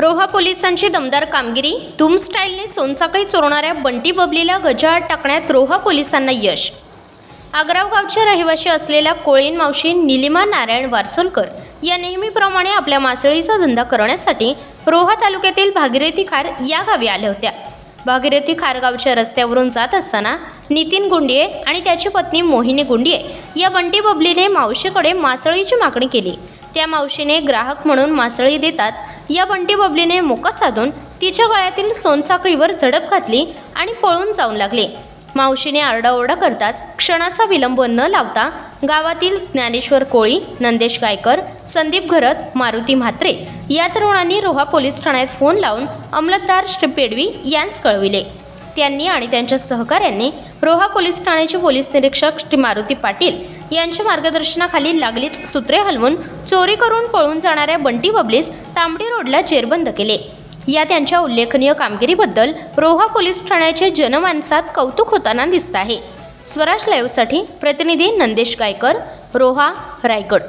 रोहा पोलिसांची दमदार कामगिरी. धूम स्टाईलने सोनसाखळी चोरणाऱ्या बंटी बबलीला गजाआड टाकण्यात रोहा पोलिसांना यश. आग्राव गावच्या रहिवाशी असलेल्या कोळीन मावशी निलिमा नारायण वारसोलकर या नेहमीप्रमाणे आपल्या मासळीचा धंदा करण्यासाठी रोहा तालुक्यातील भागीरथी खार या गावी आल्या होत्या. भागीरथी खारगावच्या रस्त्यावरून जात असताना नितीन गुंडिये आणि त्याची पत्नी मोहिनी गुंडिये या बंटी बबलीने मावशीकडे मासळीची मागणी केली. त्या मावशीने ग्राहक म्हणून मासळी देताच या बंटी बबलीने मोका साधून तिच्या गळ्यातील सोनसाखळीवर झडप घातली आणि पळून जाऊन लागले. मावशीने आरडाओरडा करताच क्षणाचा विलंब न लावता गावातील ज्ञानेश्वर कोळी नंदेश गायकर संदीप घरत मारुती म्हात्रे या तरुणांनी रोहा पोलीस ठाण्यात फोन लावून अंमलदार श्री पेडवी यांस कळविले. त्यांनी आणि त्यांच्या सहकाऱ्यांनी रोहा पोलीस ठाण्याचे पोलीस निरीक्षक श्री मारुती पाटील यांच्या मार्गदर्शनाखाली लागलीच सूत्रे हलवून चोरी करून पळून जाणाऱ्या बंटी बबलीस तांबडी रोडला जेरबंद केले. या त्यांच्या उल्लेखनीय कामगिरीबद्दल रोहा पोलीस ठाण्याचे जनमानसात कौतुक होताना दिसत आहे. स्वराज लाईव्हसाठी प्रतिनिधी नंदेश गायकर रोहा रायगड.